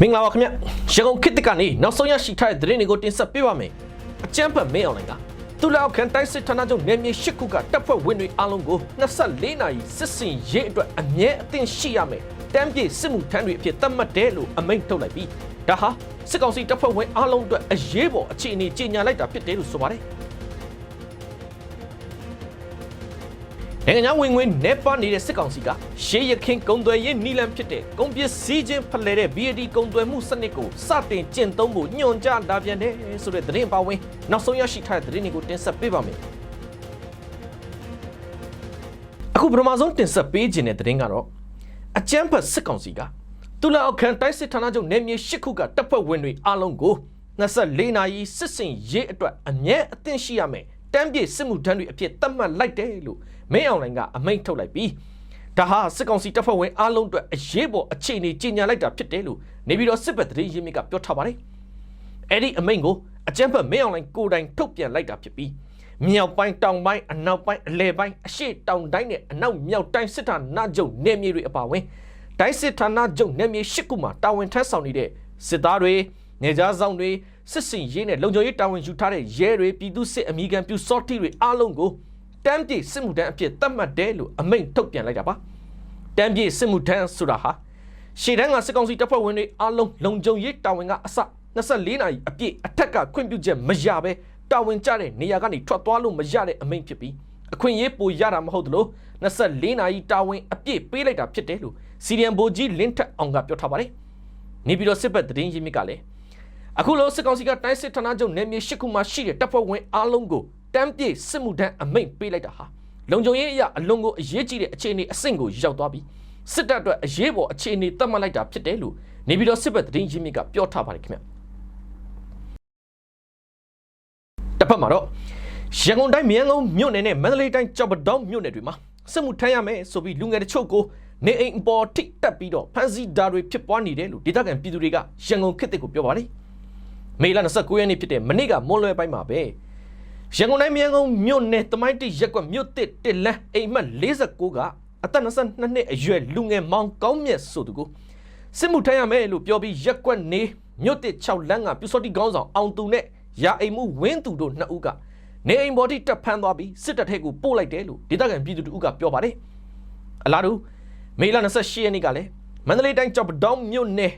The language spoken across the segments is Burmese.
မင်္ဂလာပါခင်ဗျရန်ကုန်ခေတ်တစ်ကနေနောက်ဆုံးရရှိထားတဲ့သတင်းတွေကိုတင်ဆက်ပေးပါမယ်အကြမ်းဖက်မင်းအောင်လိုင်ကသူလောက်ခန်တိုင်းစစ်ဌာနချုပ်နယ်မြေ၈ခုကတပ်ဖွဲ့ဝင်တွေအားလုံးကို24နာရီစစ်စင်ရေးအတွက်အမြဲအသင့်ရှိရမယ်တမ်းပြေစစ်မှုထမ်းတွေအဖြစ်သတ်မှတ်တယ်လို့အမိန့်ထုတ်လိုက်ပြီးဒါဟာစစ်ကောင်စီတပ်ဖွဲ့ဝင်အားလုံးအတွက်အရေးပေါ်အခြေအနေကြေညာလိုက်တာဖြစ်တယ်လို့ဆိုပါတယ် နိုင်ငံခြားဝင်ငွေနေပါနေတဲ့စစ်ကောင်စီကရှေးရခင်ကုံသွယ်ရေးနီလန်ဖြစ်တဲ့ကုန်ပစ္စည်းချင်းဖလှယ်တဲ့ BAD ကုံသွယ်မှုစနစ်ကိုစတင်ကျင့်သုံးဖို့ညွှန်ကြားလာပြန်တယ်ဆိုတဲ့သတင်းပါဝင်နောက်ဆုံးရရှိထားတဲ့သတင်းတွေကိုတင်ဆက်ပေးပါမယ်အခုပထမဆုံးတင်ဆက်ပေးခြင်းတဲ့သတင်းကတော့အကြမ်းဖက်စစ်ကောင်စီကတူလာအခန်တိုက်စစ်ဌာနချုပ်နေမြေ၈ခုကတပ်ဖွဲ့ဝင်တွေအားလုံးကို24နာရီစစ်စင်ရေးအတွက်အမြဲအသင့်ရှိရမယ် တမ်းပြေစစ်မှုထမ်းတွေအဖြစ်သတ်မှတ်လိုက်တယ်လို့မင်းအောင်လိုင်ကအမိန့်ထုတ်လိုက်ပြီးဒါဟာစစ်ကောင်စီတပ်ဖွဲ့ဝင်အားလုံးအတွက်အရေးပေါ်အခြေအနေကြီးညာလိုက်တာဖြစ်တယ်လို့နေပြည်တော်စစ်ဘက်သတင်းရင်းမြစ်ကပြောထားပါတယ်အဲ့ဒီအမိန့်ကိုအကြမ်းဖက်မင်းအောင်လိုင်ကိုယ်တိုင်ထုတ်ပြန်လိုက်တာဖြစ်ပြီးမြောက်ပိုင်းတောင်ပိုင်းအနောက်ပိုင်းအလယ်ပိုင်းအရှေ့တောင်တိုင်းနဲ့အနောက်မြောက်တိုင်းစစ်ဌာနချုပ်နယ်မြေတွေအပါအဝင်တိုင်းစစ်ဌာနချုပ်နယ်မြေ၈ခုမှာတာဝန်ထမ်းဆောင်နေတဲ့စစ်သားတွေနေကြားဆောင်တွေ စစ်စင်ရေးနဲ့လုံခြုံရေးတာဝန်ယူထားတဲ့ရဲတွေပြည်သူစစ်အမိခံပြုစော့တီတွေအားလုံးကိုတမ်းပြေစစ်မှုထမ်းအဖြစ်သတ်မှတ်တယ်လို့အမိန့်ထုတ်ပြန်လိုက်တာပါတမ်းပြေစစ်မှုထမ်းဆိုတာဟာရှေ့တန်းကစစ်ကောင်စီတပ်ဖွဲ့ဝင်တွေအားလုံးလုံခြုံရေးတာဝန်ကအစ24နာရီအပြည့်အထက်ကခွင့်ပြုချက်မရဘဲတာဝန်ကျတဲ့နေရာကနေထွက်သွားလို့မရတဲ့အမိန့်ဖြစ်ပြီးအခွင့်အရေးပိုရတာမဟုတ်သလို24နာရီတာဝန်အပြည့်ပေးလိုက်တာဖြစ်တယ်လို့စီရီယံဘိုကြီးလင်းထက်အောင်ကပြောထားပါတယ်နေပြည်တော်စစ်ဘက်သတင်းရင်းမြစ်ကလည်း အခုလိုစစ်ကောင်စီကတိုင်းစစ်ဌာနချုပ်နယ်မြေ၈ခုမှာရှိတဲ့တပ်ဖွဲ့ဝင်အားလုံးကိုတမ်းပြေစစ်မှုထမ်းအမိန့်ပေးလိုက်တာဟာလုံခြုံရေးအရာအလွန်ကိုအရေးကြီးတဲ့အခြေအနေအဆင့်ကိုရောက်သွားပြီးစစ်တပ်အတွက်အရေးပေါ်အခြေအနေသတ်မှတ်လိုက်တာဖြစ်တယ်လို့နေပြည်တော်စစ်ဘက်သတင်းရင်းမြစ်ကပြောထားပါတယ်ခင်ဗျတစ်ဖက်မှာတော့ရန်ကုန်တိုင်းမြန်ကုန်မြို့နယ်နဲ့မန္တလေးတိုင်းကြောက်ပတောင်းမြို့နယ်တွေမှာစစ်မှုထမ်းရမယ်ဆိုပြီးလူငယ်တချို့ကိုနေအိမ်အပေါ်ထိတက်ပြီးတော့ဖမ်းဆီးဓာတွေဖြစ်ပွားနေတယ်လို့ဒေသခံပြည်သူတွေကရန်ကုန်ခေတ်တစ်ကိုပြောပါတယ် မေလ29ရက်နေ့ဖြစ်တဲ့မနေ့ကမွန်လွယ်ပိုင်းမှာပဲရန်ကုန်တိုင်းမြန်ကုန်မြို့နယ်တမိုင်းတိရက်ကွက်မြို့တစ်တစ်လန်းအိမ်မက်49ကအသက်22နှစ်အရွယ်လူငယ်မောင်ကောင်းမြတ်ဆိုသူကိုစစ်မှုထမ်းရမယ်လို့ပြောပြီးရက်ကွက်နေမြို့တစ်6လမ်းကပြူစောတိကောင်းဆောင်အောင်သူနဲ့ရာအိမ်မှုဝင်းသူတို့နှစ်ဦးကနေအိမ်ပေါ်ထိတက်ဖမ်းသွားပြီးစစ်တပ်ထဲကိုပို့လိုက်တယ်လို့ဒေသခံပြည်သူတို့ကပြောပါတယ်အလားတူမေလ28ရက်နေ့ကလည်းမန္တလေးတိုင်းကြောက်ပတောင်းမြို့နယ်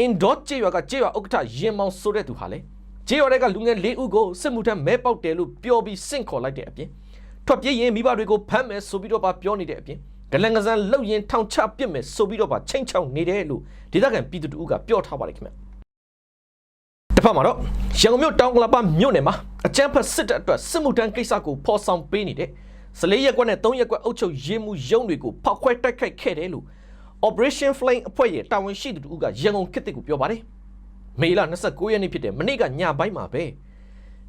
အင်ဒေါကျေးရွာကကျေးရွာဥက္ကဋ္ဌရင်မောင်ဆိုတဲ့သူဟာလေကျေးရွာတွေကလူငယ်၄ဦးကိုစစ်မှုထမ်းမဲပေါက်တယ်လို့ပြောပြီးစင့်ခေါ်လိုက်တဲ့အပြင်ထွက်ပြေးရင်မိဘတွေကိုဖမ်းမယ်ဆိုပြီးတော့ပါပြောနေတဲ့အပြင်ဂလန်ကစားလှုပ်ရင်ထောင်ချပစ်မယ်ဆိုပြီးတော့ပါချိန်ချောင်နေတယ်လို့ဒေသခံပြည်သူတို့ကပြောထားပါတယ်ခင်ဗျတစ်ဖက်မှာတော့ရန်ကုန်မြို့တောင်ကလာပမြို့နယ်မှာအကြမ်းဖက်စစ်တပ်အတွက်စစ်မှုထမ်းကိစ္စကိုဖော်ဆောင်ပေးနေတဲ့စလေးရက်ကွက်နဲ့၃ရက်ကွက်အုပ်ချုပ်ရေးမှုရုံးတွေကိုဖောက်ခွဲတိုက်ခိုက်ခဲ့တယ်လို့ Operation Flame အဖွဲ့ရဲ့တာဝန်ရှိသူတို့ကရန်ကုန်ခေတ်ကိုပြောပါတယ်မေလ29ရက်နေ့ဖြစ်တဲ့မနေ့ကညပိုင်းမှာပဲ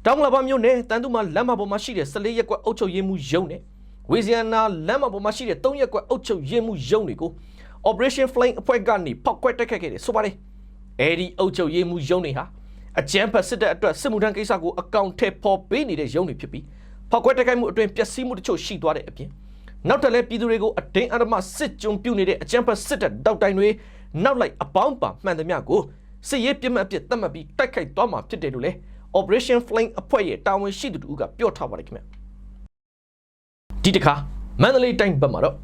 တောင်ကလာပမြို့နယ်တန်တူမာလမ်းမပေါ်မှာရှိတဲ့စလေးရက်ကွက်အုပ်ချုပ်ရေးမှုရုံးနဲ့ဝေဇီယနာလမ်းမပေါ်မှာရှိတဲ့၃ရက်ကွက်အုပ်ချုပ်ရေးမှုရုံးတွေကို Operation Flame အဖွဲ့ကနေဖောက်ခွဲတိုက်ခိုက်ခဲ့တယ်ဆိုပါတယ်အဲဒီအုပ်ချုပ်ရေးမှုရုံးတွေဟာအကြမ်းဖက်စစ်တပ်အတွက်စစ်မှုထမ်းကိစ္စကိုအကောင့်ထဲပေါ်ပေးနေတဲ့ရုံးတွေဖြစ်ပြီးဖောက်ခွဲတိုက်ခိုက်မှုအတွင်ပျက်စီးမှုတချို့ရှိသွားတဲ့အပြင် နောက်ထပ်လည်းပြည်သူတွေကိုအတင်းအဓမ္မစစ်ကြုံပြုနေတဲ့အကြမ်းဖက်စစ်တပ်တောက်တိုင်တွေနောက်လိုက်အပေါင်းပါမှန်သမျှကိုစစ်ရေးပြစ်မှတ်အဖြစ်သတ်မှတ်ပြီးတိုက်ခိုက်သွားမှာဖြစ်တယ်လို့လည်း Operation Flame အဖွဲ့ရဲ့တာဝန်ရှိသူတို့ကပြောထားပါတယ်ခင်ဗျဒီတစ်ခါမန္တလေးတိုင်းဘက်မှာတော့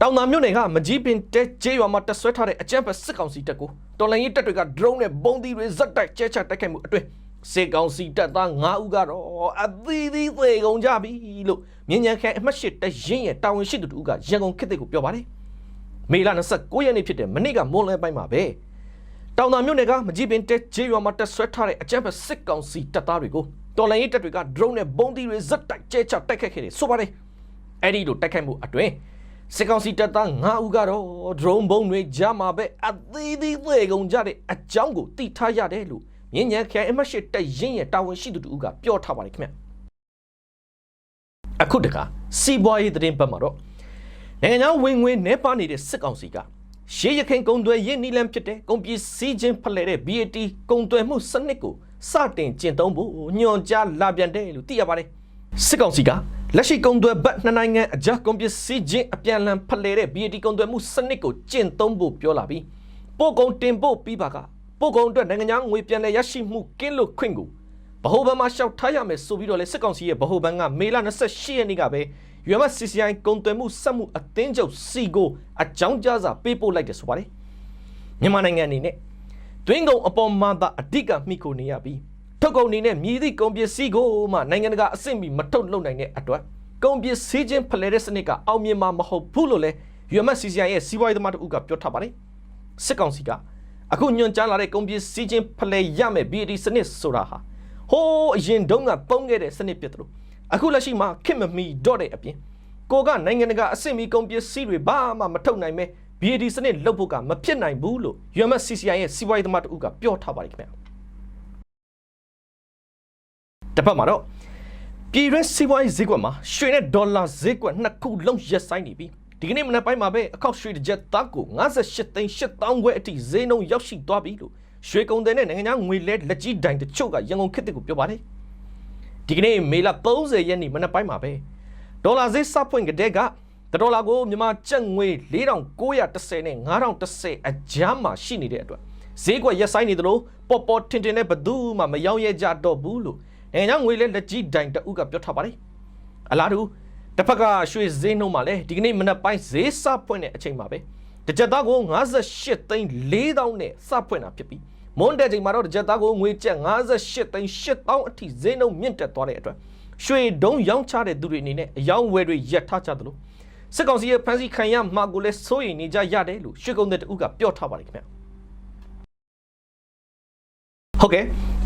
တောင်သာမြို့နယ်ကမကြီးပင်တဲကျေးရွာမှာတက်ဆွဲထားတဲ့အကြမ်းဖက်စစ်ကောင်စီတပ်ကိုတော်လိုင်းရေးတပ်တွေက drone နဲ့ဘုံသီးတွေဇက်တိုက်ကျဲချတိုက်ခိုက်မှုအတွင်း စစ်ကောင်စီတပ်သား9ဦးကတော့အသီးသီးသေကုန်ကြပြီလို့မြင်းညံခရိုင်အမှတ်၈တရင်ရဲ့တာဝန်ရှိသူတို့ကရန်ကုန်ခေတ်ကိုပြောပါတယ်မေလ29ရက်နေ့ဖြစ်တဲ့မနေ့ကမွန်လွဲပိုင်းမှာပဲတောင်သာမြို့နယ်ကမကြီးပင်တဲကျေးရွာမှာတက်ဆွဲထားတဲ့အကြမ်းဖက်စစ်ကောင်စီတပ်သားတွေကိုတော်လိုင်းရေးတပ်တွေက drone နဲ့ဘုံသီးတွေဇက်တိုက်ကျဲချတိုက်ခိုက်ခဲ့တယ်ဆိုပါတယ်အဲ့ဒီလိုတိုက်ခိုက်မှုအတွင်းစစ်ကောင်စီတပ်သား9ဦးကတော့ drone ဘုံတွေကြားမှာပဲအသေးသေးသေကုန်ကြတဲ့အကြောင်းကိုသိထားရတယ်လို့ မြင်းညံခရိုင်အမှတ်၈တက်ရင်ရဲ့တာဝန်ရှိသူတို့ကပြောထားပါတယ်ခင်ဗျအခုတခါစီးပွားရေးသတင်းဘက်မှာတော့နိုင်ငံခြားဝင်ငွေနှဲပါနေတဲ့စစ်ကောင်စီကရှေးရခင်ကုံသွဲရင်းနီလန်ဖြစ်တဲ့ကုန်ပစ္စည်းချင်းဖလှယ်တဲ့ BAT ကုံသွဲမှုစနစ်ကိုစတင်ကျင့်သုံးဖို့ညွှန်ကြားလာပြန်တယ်လို့သိရပါတယ်စစ်ကောင်စီကလက်ရှိကုံသွဲဘတ်နှစ်နိုင်ငံအကြကုန်ပစ္စည်းချင်းအပြန်အလှန်ဖလှယ်တဲ့ BAT ကုံသွဲမှုစနစ်ကိုကျင့်သုံးဖို့ပြောလာပြီးပို့ကုန်တင်ပို့ပြီးပါက ပို့ကုန်အတွက်နိုင်ငံသားငွေပြန်လည်ရရှိမှုကင်းလို့ခွင့်ကိုဗဟိုဘဏ်မှာရှောက်ထားရမယ်ဆိုပြီးတော့လေစစ်ကောင်စီရဲ့ဗဟိုဘဏ်ကမေလ28ရက်နေ့ကပဲ UMCCI ကုန်သွယ်မှုစက်မှုအသင်းချုပ်စီကိုအကြောင်းကြားစာပေးပို့လိုက်တယ်ဆိုပါတယ်မြန်မာနိုင်ငံအနေနဲ့တွင်းကုန်အပေါ်မှာသာအဓိကမိခိုနေရပြီးထုတ်ကုန်အနေနဲ့မြည်သည့်ကုန်ပစ္စည်းကိုမှနိုင်ငံတကာအဆင့်မီမထုတ်လုပ်နိုင်တဲ့အတွက်ကုန်ပစ္စည်းချင်းဖလှယ်တဲ့စနစ်ကအောင်မြင်မှာမဟုတ်ဘူးလို့လဲ UMCCI ရဲ့စီးပွားရေးသမားတို့ကပြောထားပါတယ်စစ်ကောင်စီက အခုညွန်ကြားလာတဲ့ကုန်ပစ္စည်းချင်းဖလှယ်ရမယ် BAT စနစ်ဆိုတာဟာဟိုးအရင်တုန်းကပုံခဲ့တဲ့စနစ်ဖြစ်တယ်လို့အခုလက်ရှိမှာခင်မမီတော့တဲ့အပြင်ကိုကနိုင်ငံတကာအဆင့်မီကုန်ပစ္စည်းတွေဘာမှမထုတ်နိုင်မဲ BAT စနစ်လုပ်ဖို့ကမဖြစ်နိုင်ဘူးလို့ UMCCI ရဲ့စီးပွားရေးသမားတို့ကပြောထားပါတယ်ခင်ဗျာတစ်ဖက်မှာတော့ပြည်တွင်းစီးပွားရေးဈေးကွက်မှာရွှေနဲ့ဒေါ်လာဈေးကွက်နှစ်ခုလုံးရက်ဆိုင်နေပြီး ဒီကနေ့မနက်ပိုင်းမှာပဲအခောက်ရွှေတစ်ကြက်သားကို58သိန်း8000ခွဲအထိဈေးနှုန်းရောက်ရှိသွားပြီလို့ရွှေကုန်တဲ့နဲ့နိုင်ငံခြားငွေလဲလက်ကြီးဒိုင်တချို့ကရန်ကုန်ခေတ်တစ်ကိုပြောပါတယ်ဒီကနေ့မေလ30ရက်နေ့မနက်ပိုင်းမှာပဲဒေါ်လာဈေးစပွင့်ကတဲ့ကဒေါ်လာကိုမြန်မာကျပ်ငွေ4910နဲ့9010အကြားမှာရှိနေတဲ့အတွက်ဈေးကွက်ရက်ဆိုင်နေသလိုပေါ်ပေါ်ထင်ထင်နဲ့ဘယ်သူမှမယောင်းရဲကြတော့ဘူးလို့နိုင်ငံခြားငွေလဲလက်ကြီးဒိုင်တအုပ်ကပြောထားပါတယ်အလားတူ တစ်ဖက်ကရွှေဈေးနှုန်းမှာလည်းဒီကနေ့မနက်ပိုင်းဈေးစပွင့်တဲ့အချိန်မှာပဲတစ်ကြက်သားကို58သိန်း4000နဲ့စပွင့်တာဖြစ်ပြီးမွန်တဲ့ချိန်မှာတော့တစ်ကြက်သားကိုငွေကျပ်58သိန်း8000အထိဈေးနှုန်းမြင့်တက်သွားတဲ့အတွက်ရွှေဒုံရောင်းချတဲ့သူတွေအနေနဲ့အယောင်းဝယ်တွေရပ်ထားကြသလိုစစ်ကောင်စီရဲ့ဖန်စီခံရမှာကိုလည်းစိုးရိမ်နေကြရတယ်လို့ရွှေကုန်တဲ့တဦးကပြောထားပါတယ်ခင်ဗျဟုတ်ကဲ့